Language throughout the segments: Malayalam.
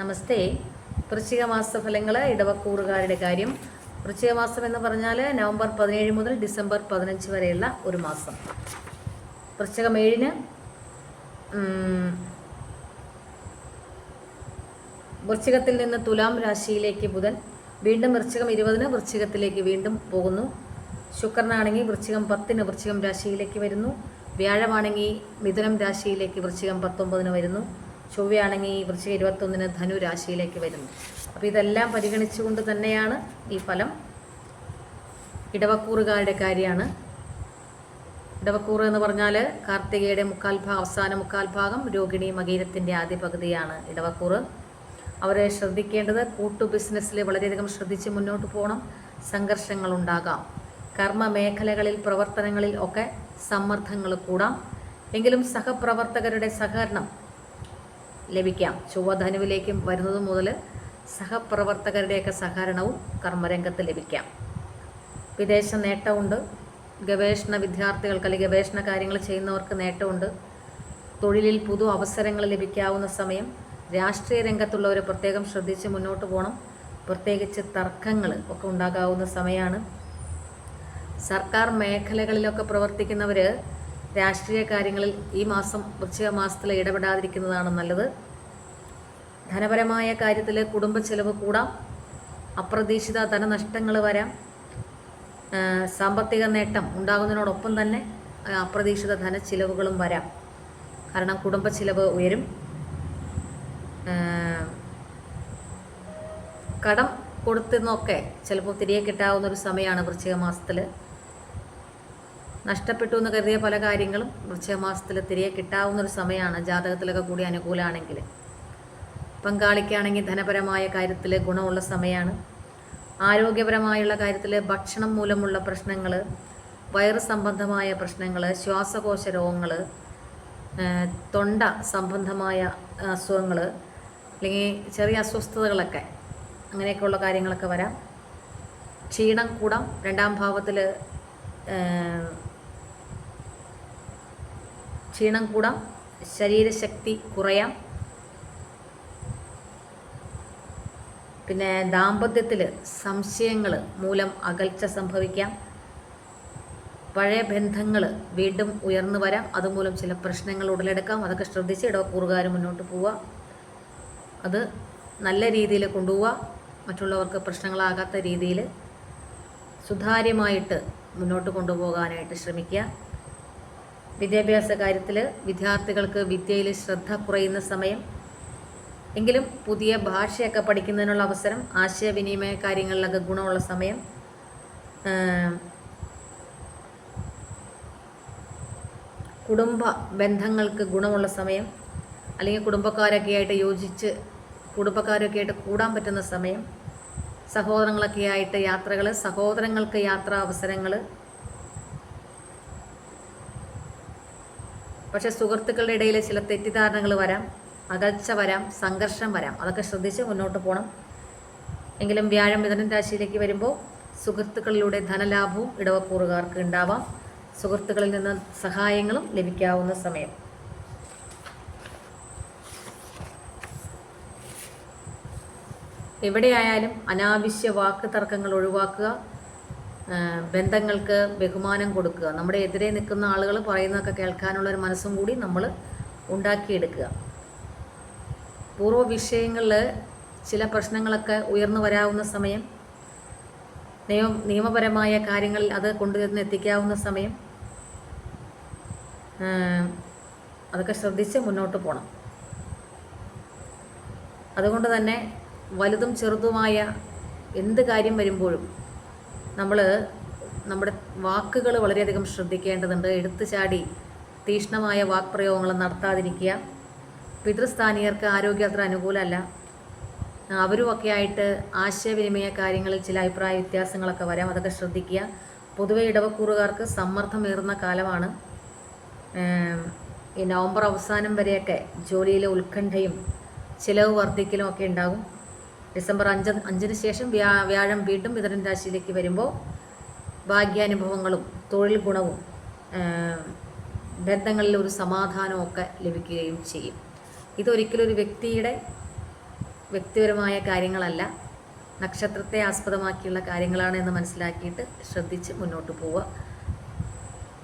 നമസ്തേ. വൃശ്ചിക മാസ ഫലങ്ങൾ ഇടവക്കൂറുകാരുടെ കാര്യം. വൃശ്ചിക മാസം എന്ന് പറഞ്ഞാൽ നവംബർ പതിനേഴ് മുതൽ ഡിസംബർ പതിനഞ്ച് വരെയുള്ള ഒരു മാസം. വൃശ്ചികം ഏഴിന് വൃശ്ചികത്തിൽ നിന്ന് തുലാം രാശിയിലേക്ക് ബുധൻ വീണ്ടും വൃശ്ചികം ഇരുപതിന് വൃശ്ചികത്തിലേക്ക് വീണ്ടും പോകുന്നു. ശുക്രനാണെങ്കിൽ വൃശ്ചികം പത്തിന് വൃശ്ചികം രാശിയിലേക്ക് വരുന്നു. വ്യാഴമാണെങ്കിൽ മിഥുനം രാശിയിലേക്ക് വൃശ്ചികം പത്തൊമ്പതിന് വരുന്നു. ചൊവ്വയാണെങ്കിൽ ഈ വൃശ്ചിക ഇരുപത്തൊന്നിന് ധനു രാശിയിലേക്ക് വരുന്നു. അപ്പോൾ ഇതെല്ലാം പരിഗണിച്ചുകൊണ്ട് തന്നെയാണ് ഈ ഫലം. ഇടവക്കൂറുകാരുടെ കാര്യമാണ്. ഇടവക്കൂറ് എന്ന് പറഞ്ഞാൽ കാർത്തികയുടെ മുക്കാൽ ഭാഗം അവസാന മുക്കാൽ ഭാഗം രോഗിണി മകീരത്തിന്റെ ആദ്യ പകുതിയാണ് ഇടവക്കൂറ്. അവരെ ശ്രദ്ധിക്കേണ്ടത് കൂട്ടു ബിസിനസ്സിൽ വളരെയധികം ശ്രദ്ധിച്ച് മുന്നോട്ട് പോകണം. സംഘർഷങ്ങൾ ഉണ്ടാകാം. കർമ്മ മേഖലകളിൽ പ്രവർത്തനങ്ങളിൽ ഒക്കെ സമ്മർദ്ദങ്ങൾ കൂടാം. എങ്കിലും സഹപ്രവർത്തകരുടെ സഹകരണം ലഭിക്കാം. ചൊവ്വധനുവിലേക്കും വരുന്നത് മുതൽ സഹപ്രവർത്തകരുടെയൊക്കെ സഹകരണവും കർമ്മരംഗത്ത് ലഭിക്കാം. വിദേശ നേട്ടമുണ്ട്. ഗവേഷണ വിദ്യാർത്ഥികൾക്ക് അല്ലെങ്കിൽ ഗവേഷണ കാര്യങ്ങൾ ചെയ്യുന്നവർക്ക് നേട്ടമുണ്ട്. തൊഴിലിൽ പുതു അവസരങ്ങൾ ലഭിക്കാവുന്ന സമയം. രാഷ്ട്രീയ രംഗത്തുള്ളവർ പ്രത്യേകം ശ്രദ്ധിച്ച് മുന്നോട്ട് പോകണം. പ്രത്യേകിച്ച് തർക്കങ്ങൾ ഒക്കെ ഉണ്ടാകാവുന്ന സമയമാണ് സർക്കാർ മേഖലകളിലൊക്കെ പ്രവർത്തിക്കുന്നവർ രാഷ്ട്രീയ കാര്യങ്ങളിൽ ഈ മാസം വൃശ്ചിക മാസത്തിൽ ഇടപെടാതിരിക്കുന്നതാണ് നല്ലത്. ധനപരമായ കാര്യത്തിൽ കുടുംബ ചെലവ് കൂടാം. അപ്രതീക്ഷിത ധനനഷ്ടങ്ങൾ വരാം. സാമ്പത്തിക നേട്ടം ഉണ്ടാകുന്നതിനോടൊപ്പം തന്നെ അപ്രതീക്ഷിത ധന ചിലവുകളും വരാം. കാരണം കുടുംബ ചിലവ് ഉയരും. കടം കൊടുത്തെന്നൊക്കെ ചിലപ്പോൾ തിരികെ കിട്ടാവുന്ന ഒരു സമയമാണ് വൃശ്ചിക മാസത്തിൽ നഷ്ടപ്പെട്ടു എന്ന് കരുതിയ പല കാര്യങ്ങളും വൃശ്ചിക മാസത്തിൽ തിരികെ കിട്ടാവുന്ന ഒരു സമയമാണ് ജാതകത്തിലൊക്കെ കൂടി അനുകൂലമാണെങ്കിൽ പങ്കാളിക്കാണെങ്കിൽ ധനപരമായ കാര്യത്തിൽ ഗുണമുള്ള സമയമാണ്. ആരോഗ്യപരമായുള്ള കാര്യത്തിൽ ഭക്ഷണം മൂലമുള്ള പ്രശ്നങ്ങൾ വയറ് സംബന്ധമായ പ്രശ്നങ്ങൾ ശ്വാസകോശ രോഗങ്ങൾ തൊണ്ട സംബന്ധമായ അസുഖങ്ങൾ അല്ലെങ്കിൽ ചെറിയ അസ്വസ്ഥതകളൊക്കെ അങ്ങനെയൊക്കെയുള്ള കാര്യങ്ങളൊക്കെ വരാം. ക്ഷീണം കൂടാം. രണ്ടാം ഭാവത്തിൽ ക്ഷീണം കൂടാം ശരീരശക്തി കുറയാം. പിന്നെ ദാമ്പത്യത്തിൽ സംശയങ്ങൾ മൂലം അകൽച്ച സംഭവിക്കാം. പഴയ ബന്ധങ്ങൾ വീണ്ടും ഉയർന്നു വരാം. അതുമൂലം ചില പ്രശ്നങ്ങൾ ഉടലെടുക്കാം. അതൊക്കെ ശ്രദ്ധിച്ച് ഇടവക്കൂറുകാർ മുന്നോട്ട് പോവുക. അത് നല്ല രീതിയിൽ കൊണ്ടുപോവുക. മറ്റുള്ളവർക്ക് പ്രശ്നങ്ങളാകാത്ത രീതിയിൽ സുതാര്യമായിട്ട് മുന്നോട്ട് കൊണ്ടുപോകാനായിട്ട് ശ്രമിക്കുക. വിദ്യാഭ്യാസ കാര്യത്തിൽ വിദ്യാർത്ഥികൾക്ക് വിദ്യയിൽ ശ്രദ്ധ കുറയുന്ന സമയം എങ്കിലും പുതിയ ഭാഷയൊക്കെ പഠിക്കുന്നതിനുള്ള അവസരം ആശയവിനിമയ കാര്യങ്ങളിലൊക്കെ ഗുണമുള്ള സമയം കുടുംബ ബന്ധങ്ങൾക്ക് ഗുണമുള്ള സമയം അല്ലെങ്കിൽ കുടുംബക്കാരൊക്കെ ആയിട്ട് യോജിച്ച് കുടുംബക്കാരൊക്കെ ആയിട്ട് കൂടാൻ പറ്റുന്ന സമയം സഹോദരങ്ങളൊക്കെ ആയിട്ട് യാത്രകൾ സഹോദരങ്ങൾക്ക് യാത്രാ അവസരങ്ങൾ പക്ഷേ സുഹൃത്തുക്കളുടെ ഇടയിൽ ചില തെറ്റിദ്ധാരണകൾ വരാം അകൽച്ച വരാം സംഘർഷം വരാം. അതൊക്കെ ശ്രദ്ധിച്ച് മുന്നോട്ട് പോകണം എങ്കിലും വ്യാഴം മിഥുനൻ രാശിയിലേക്ക് വരുമ്പോൾ സുഹൃത്തുക്കളിലൂടെ ധനലാഭവും ഇടവക്കൂറുകാർക്ക് ഉണ്ടാവാം. സുഹൃത്തുക്കളിൽ നിന്ന് സഹായങ്ങളും ലഭിക്കാവുന്ന സമയം. എവിടെയായാലും അനാവശ്യ വാക്ക് തർക്കങ്ങൾ ഒഴിവാക്കുക ബന്ധങ്ങൾക്ക് ബഹുമാനം കൊടുക്കുക. നമ്മുടെ എതിരെ നിൽക്കുന്ന ആളുകൾ പറയുന്നതൊക്കെ കേൾക്കാനുള്ള ഒരു മനസ്സും കൂടി നമ്മൾ ഉണ്ടാക്കിയെടുക്കുക. പൂർവ വിഷയങ്ങളിൽ ചില പ്രശ്നങ്ങളൊക്കെ ഉയർന്നു വരാവുന്ന സമയം നിയമ നിയമപരമായ കാര്യങ്ങളിൽ അത് കൊണ്ടുവരുന്ന എത്തിക്കാവുന്ന സമയം അതൊക്കെ ശ്രദ്ധിച്ച് മുന്നോട്ട് പോകണം അതുകൊണ്ട് തന്നെ വലുതും ചെറുതുമായ എന്ത് കാര്യം വരുമ്പോഴും നമ്മൾ നമ്മുടെ വാക്കുകൾ വളരെയധികം ശ്രദ്ധിക്കേണ്ടതുണ്ട്. എടുത്തു ചാടി തീക്ഷ്ണമായ വാക്പ്രയോഗങ്ങൾ നടത്താതിരിക്കുക. പിതൃസ്ഥാനീയർക്ക് ആരോഗ്യത്ര അനുകൂലമല്ല. അവരുമൊക്കെ ആയിട്ട് ആശയവിനിമയ കാര്യങ്ങളിൽ ചില അഭിപ്രായ വ്യത്യാസങ്ങളൊക്കെ വരാം. അതൊക്കെ ശ്രദ്ധിക്കുക. പൊതുവെ ഇടവക്കൂറുകാർക്ക് സമ്മർദ്ദമേറുന്ന കാലമാണ്. ഈ നവംബർ അവസാനം വരെയൊക്കെ ജോലിയിലെ ഉത്കണ്ഠയും ചിലവ് വർദ്ധിക്കലും ഒക്കെ ഉണ്ടാകും. ഡിസംബർ അഞ്ച് അഞ്ചിന് ശേഷം വ്യാ വ്യാഴം വീണ്ടും മിഥുനൻ രാശിയിലേക്ക് വരുമ്പോൾ ഭാഗ്യാനുഭവങ്ങളും തൊഴിൽ ഗുണവും ബന്ധങ്ങളിൽ ഒരു സമാധാനവും ഒക്കെ ലഭിക്കുകയും ചെയ്യും. ഇതൊരിക്കലും ഒരു വ്യക്തിയുടെ വ്യക്തിപരമായ കാര്യങ്ങളല്ല നക്ഷത്രത്തെ ആസ്പദമാക്കിയുള്ള കാര്യങ്ങളാണ് എന്ന് മനസ്സിലാക്കിയിട്ട് ശ്രദ്ധിച്ച് മുന്നോട്ട് പോവുക.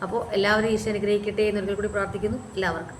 അപ്പോൾ എല്ലാവരും ഈശ്വരനുഗ്രഹിക്കട്ടെ എന്നൊരിക്കൽ കൂടി പ്രാർത്ഥിക്കുന്നു. എല്ലാവർക്കും